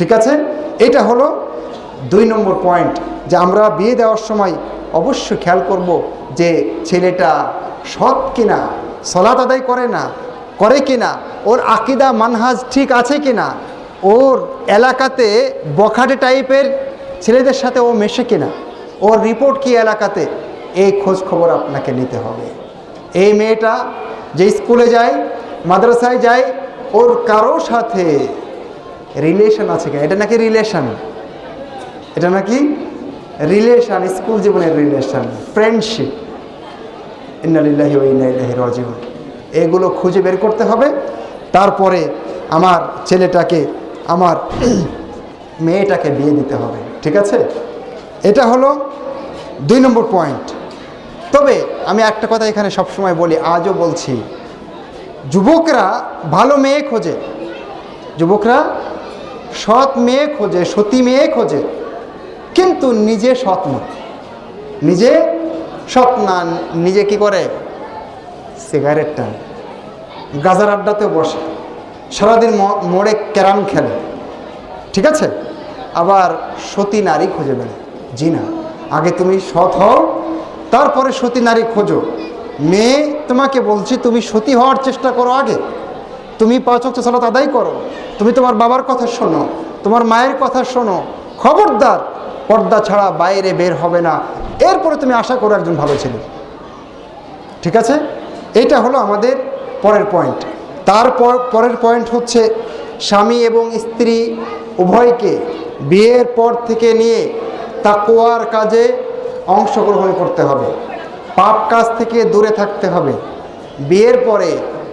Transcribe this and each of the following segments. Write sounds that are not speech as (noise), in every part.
ঠিক আছে? এটা হলো দুই নম্বর পয়েন্ট যে আমরা বিয়ে দেওয়ার সময় অবশ্যই খেয়াল করব যে ছেলেটা সৎ কিনা সলাত আদায় করে না, করে কিনা, ওর আকিদা, মানহাজ ঠিক আছে কিনা, ওর এলাকাতে বখাটে টাইপের ছেলেদের সাথে ও মেশে কিনা, ওর রিপোর্ট কি এলাকাতে, এই খোঁজ খবর আপনাকে নিতে হবে। এই মেয়েটা যে স্কুলে যায়, মাদ্রাসায় যায়, ওর কারও সাথে রিলেশন আছে কিনা? এটা নাকি রিলেশন এটা নাকি রিলেশন স্কুল জীবনের রিলেশন ফ্রেন্ডশিপ ইন্নালিল্লাহি ইন্না রাজিউন। এগুলো খুঁজে বের করতে হবে। তারপরে আমার ছেলেটাকে, আমার (clears throat) মেয়েটাকে বিয়ে দিতে হবে। ঠিক আছে? এটা হলো দুই নম্বর পয়েন্ট তবে আমি একটা কথা এখানে সবসময় বলি, আজও বলছি, যুবকরা ভালো মেয়ে খোঁজে। যুবকরা সৎ মেয়ে খোঁজে, সতী মেয়ে খোঁজে। কিন্তু নিজে সৎ না। নিজে সৎ না, নিজে কি করে? সিগারেট টান। গাজার আড্ডাতেও বসে। সারাদিন মোড়ে ক্যারাম খেলে। ঠিক আছে? আবার সতী নারী খুঁজে বেড়ে জি না। আগে তুমি সৎ হও, তারপরে সতী নারী খোঁজো। মেয়ে, তোমাকে বলছি, তুমি সতী হওয়ার চেষ্টা করো আগে। তুমি পাঁচ অক্ট সালাত আদায় করো। তুমি তোমার বাবার কথা শোনো, তোমার মায়ের কথা শোনো। খবরদার, পর্দা ছাড়া বাইরে বের হবে না। এরপরে তুমি আশা করো একজন ভালো ছেলে। ঠিক আছে? এটা হলো আমাদের পরের পয়েন্ট তারপর পরের পয়েন্ট হচ্ছে স্বামী এবং স্ত্রী উভয়কে বিয়ের পর থেকে নিয়ে তাকুয়ার কাজে অংশগ্রহণ করতে হবে। পাপ কাজ থেকে দূরে থাকতে হবে। বিয়ের পরে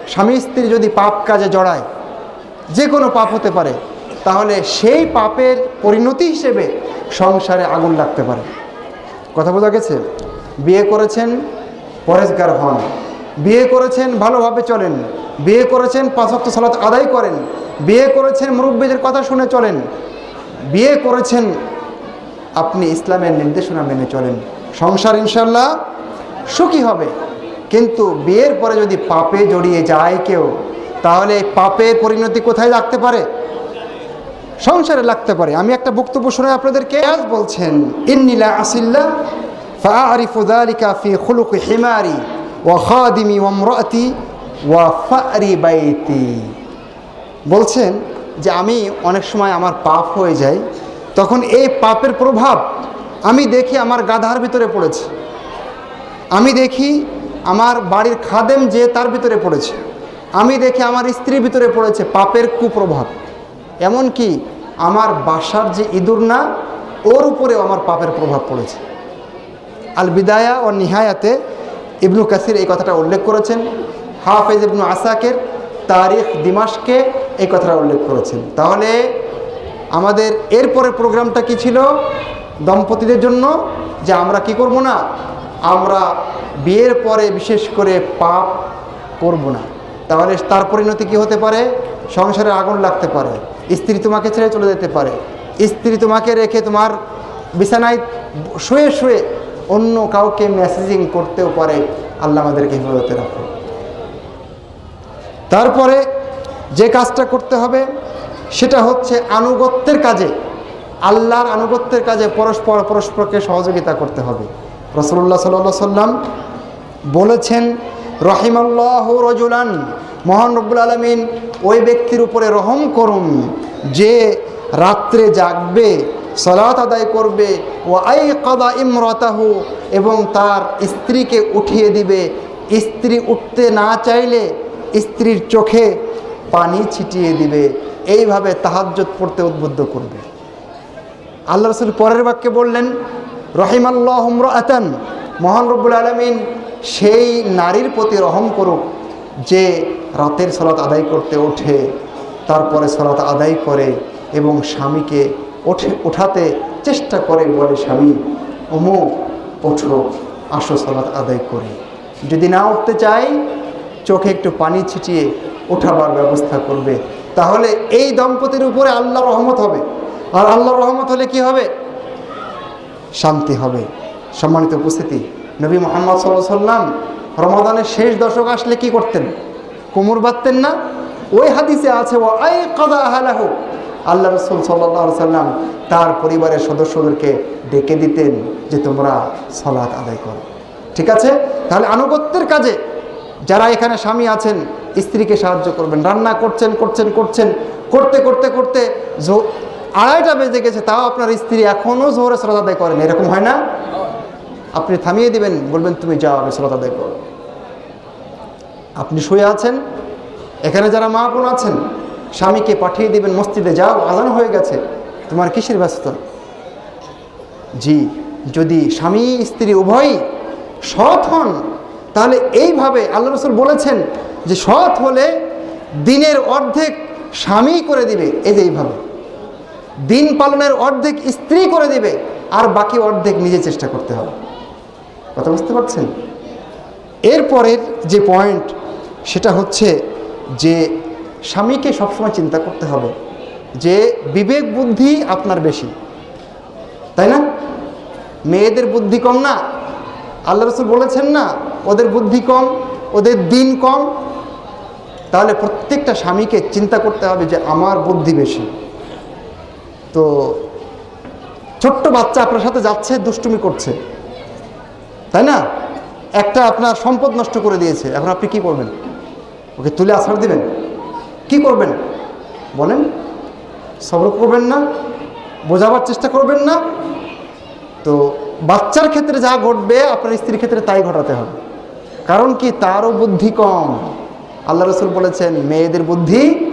স্বামী স্ত্রী যদি পাপ কাজে জড়ায়, যে কোনো পাপ হতে পারে, তাহলে সেই পাপের পরিণতি হিসেবে সংসারে আগুন লাগতে পারে। কথা বোঝা গেছে? বিয়ে করেছেন, পরেশগার হন। বিয়ে করেছেন, ভালোভাবে চলেন। বিয়ে করেছেন, পাঁচক্ত সালাত আদায় করেন। বিয়ে করেছেন, মুরব্বীদের কথা শুনে চলেন। বিয়ে করেছেন, আপনি ইসলামের নির্দেশনা মেনে চলেন। সংসার ইনশাল্লাহ সুখী হবে। কিন্তু বিয়ের পরে যদি পাপে জড়িয়ে যায় কেউ, তাহলে পাপের পরিণতি কোথায় লাগতে পারে? সংসারে লাগতে পারে। আমি একটা বক্তব্য শুনে আপনাদেরকে। আজ বলছেন ইন্নিলা আসিল্লা বলছেন যে আমি অনেক সময় আমার পাপ হয়ে যাই তখন এই পাপের প্রভাব আমি দেখি আমার গাধার ভিতরে পড়েছে। আমি দেখি আমার বাড়ির খাদেম যে তার ভিতরে পড়েছে। আমি দেখি আমার স্ত্রীর ভিতরে পড়েছে পাপের কুপ্রভাব। এমনকি আমার বাসার যে ইঁদুর না, ওর উপরেও আমার পাপের প্রভাব পড়েছে। আল বিদায়া ও নিহায়াতে ইবনু কাসির এই কথাটা উল্লেখ করেছেন। হাফেজ ইবনু আসাকের তারিখ দিমাসকে এই কথাটা উল্লেখ করেছেন। তাহলে আমাদের এরপরের প্রোগ্রামটা কি ছিল? দম্পতিদের জন্য যে আমরা কি করব না? আমরা বিয়ের পরে বিশেষ করে পাপ করব না। তাহলে তার পরিণতি কি হতে পারে? সংসারে আগুন লাগতে পারে। স্ত্রী তোমাকে ছেড়ে চলে যেতে পারে। স্ত্রী তোমাকে রেখে তোমার বিছানায় শুয়ে শুয়ে অন্য কাউকে মেসেজিং করতেও পারে। আল্লাহ আমাদেরকে হেফাজতে রাখো তারপরে যে কাজটা করতে হবে, সেটা হচ্ছে আনুগত্যের কাজে। আল্লাহর আনুগত্যের কাজে পরস্পর, পরস্পরকে সহযোগিতা করতে হবে। রসুল্লাহ সাল্লাহ সাল্লাম বলেছেন, রহিমাল্লাহ রজুলান, মহান রব্বুল আলমিন ওই ব্যক্তির উপরে রহম করুন, যে রাত্রে জাগবে, সলাত আদায় করবে, ও আই কাদা ইমরতাহু, এবং তার স্ত্রীকে উঠিয়ে দিবে। স্ত্রী উঠতে না চাইলে স্ত্রীর চোখে পানি ছিটিয়ে দিবে। এইভাবে তাহাজ্জত পড়তে উদ্বুদ্ধ করবে। আল্লাহ রসুল পরের বাক্যে বললেন, রহিমাল্লাহ আতান মহান রব্বুল আলমিন সেই নারীর প্রতি রহম করুক যে রাতের সলাত আদায় করতে ওঠে, তারপরে সলাত আদায় করে এবং স্বামীকে ওঠে, ওঠাতে চেষ্টা করে বলে, স্বামী অমু ওঠো, আসো সলাত আদায় করে। যদি না উঠতে চাই চোখে একটু পানি ছিটিয়ে ওঠাবার ব্যবস্থা করবে। তাহলে এই দম্পতির উপরে আল্লাহ রহমত হবে। আর আল্লাহ রহমত হলে কি হবে? শান্তি হবে। সম্মানিত উপস্থিতি নবী মোহাম্মদ সাল্লাহ সাল্লাম রমাদানের শেষ দশক আসলে কি করতেন? কোমর বাঁধতেন না? ওই হাদিসে আছে ও আই কাদা আহালাহু। আল্লাহ রসুল সাল্লাহ সাল্লাম তার পরিবারের সদস্যদেরকে ডেকে দিতেন যে, তোমরা সলাৎ আদায় করো। ঠিক আছে? তাহলে আনুগত্যের কাজে যারা এখানে স্বামী আছেন, স্ত্রীকে সাহায্য করবেন। রান্না করছেন করছেন করছেন, করতে করতে করতে আড়াইটা বেজে গেছে, তাও আপনার স্ত্রী এখনও জোহরে সলাৎ আদায় করেন। এরকম হয় না? আপনি থামিয়ে দিবেন, বলবেন, তুমি যাও, আমি সলাৎ আদায় আপনি শুয়ে আছেন, এখানে যারা মা বোন আছেন, স্বামীকে পাঠিয়ে দিবেন, মসজিদে যাও, আজান হয়ে গেছে, তোমার কিসের ব্যস্ততা? জি, যদি স্বামী, স্ত্রী উভয়ই সৎ হন, তাহলে এইভাবে আল্লাহ রসুল বলেছেন যে সৎ হলে দিনের অর্ধেক স্বামী করে দিবে, এই যে এইভাবে। দিন পালনের অর্ধেক স্ত্রী করে দিবে, আর বাকি অর্ধেক নিজে চেষ্টা করতে হবে। কথা বুঝতে পারছেন? এরপরের যে পয়েন্ট সেটা হচ্ছে যে স্বামীকে সবসময় চিন্তা করতে হবে যে বিবেক বুদ্ধি আপনার বেশি। তাই না? মেয়েদের বুদ্ধি কম না? আল্লাহ রসুল বলেছেন না, ওদের বুদ্ধি কম, ওদের দিন কম। তাহলে প্রত্যেকটা স্বামীকে চিন্তা করতে হবে যে আমার বুদ্ধি বেশি। তো ছোট্ট বাচ্চা আপনার সাথে যাচ্ছে, দুষ্টুমি করছে। তাই না? একটা আপনার সম্পদ নষ্ট করে দিয়েছে। এখন আপনি কি করবেন? ওকে তুলে আছাড় দিবেন। কি করবেন? বলেন। সবর করবেন না। বোঝাবার চেষ্টা করবেন না। তো বাচ্চার ক্ষেত্রে যা ঘটবে, আপনার স্ত্রীর ক্ষেত্রে তাই ঘটাতে হবে। কারণ কি? তারও বুদ্ধি কম। আল্লাহ রসুল বলেছেন, মেয়েদের বুদ্ধি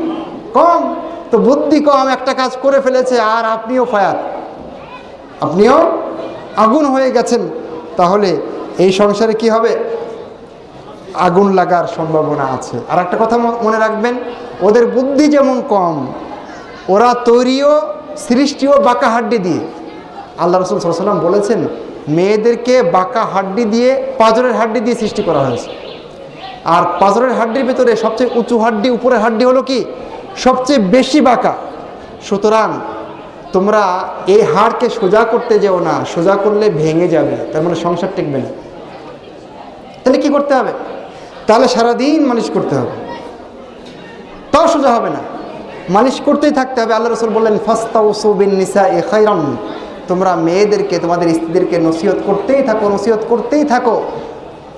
কম। তো বুদ্ধি কম, একটা কাজ করে ফেলেছে, আর আপনিও ফায়ার। আপনিও আগুন হয়ে গেছেন। তাহলে এই সংসারে কি হবে? আগুন লাগার সম্ভাবনা আছে। আর একটা কথা মনে রাখবেন, ওদের বুদ্ধি যেমন কম, ওরা তৈরিও, সৃষ্টিও বাঁকা হাড্ডি দিয়ে। আল্লাহ রসুল সাল্লাম বলেছেন, মেয়েদেরকে বাঁকা হাড্ডি দিয়ে পাজরের হাড্ডি দিয়ে সৃষ্টি করা হয়েছে। আর পাজরের হাড্ডির ভিতরে সবচেয়ে উঁচু হাড্ডি, উপরের হাড্ডি হলো কি? সবচেয়ে বেশি বাঁকা। সুতরাং তোমরা এই হাড়কে সোজা করতে যেও না, সোজা করলে ভেঙে যাবে, তার মানে সংসার টেকবে না। তাহলে কি করতে হবে? তাহলে সারাদিন মালিশ করতে হবে। তাও সোজা হবে না। মালিশ করতেই থাকতে হবে। আল্লাহ রসুল বললেন ফাস্তা ওসুবিন নিসা এ তোমরা মেয়েদেরকে, তোমাদের স্ত্রীদেরকে নসিহত করতেই থাকো, নসিহত করতেই থাকো।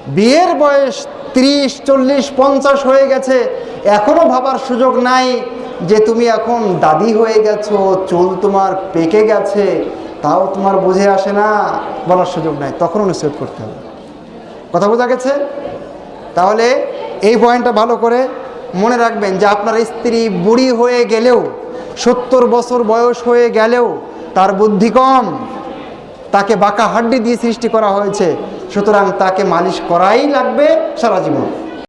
বিয়ের বয়স ত্রিশ, চল্লিশ, পঞ্চাশ হয়ে গেছে। এখনও ভাবার সুযোগ নাই। যে তুমি এখন দাদি হয়ে গেছো, চুল তোমার পেকে গেছে, তাও তোমার বুঝে আসে না, বলার সুযোগ নাই। তখন নসিহত করতে হবে। কথা বোঝা গেছে? তাহলে এই পয়েন্টটা ভালো করে মনে রাখবেন যে আপনার স্ত্রী বুড়ি হয়ে গেলেও, সত্তর বছর বয়স হয়ে গেলেও তার বুদ্ধি কম। তাকে বাঁকা হাড্ডি দিয়ে সৃষ্টি করা হয়েছে। সুতরাং তাকে মালিশ করাই লাগবে সারা জীবন।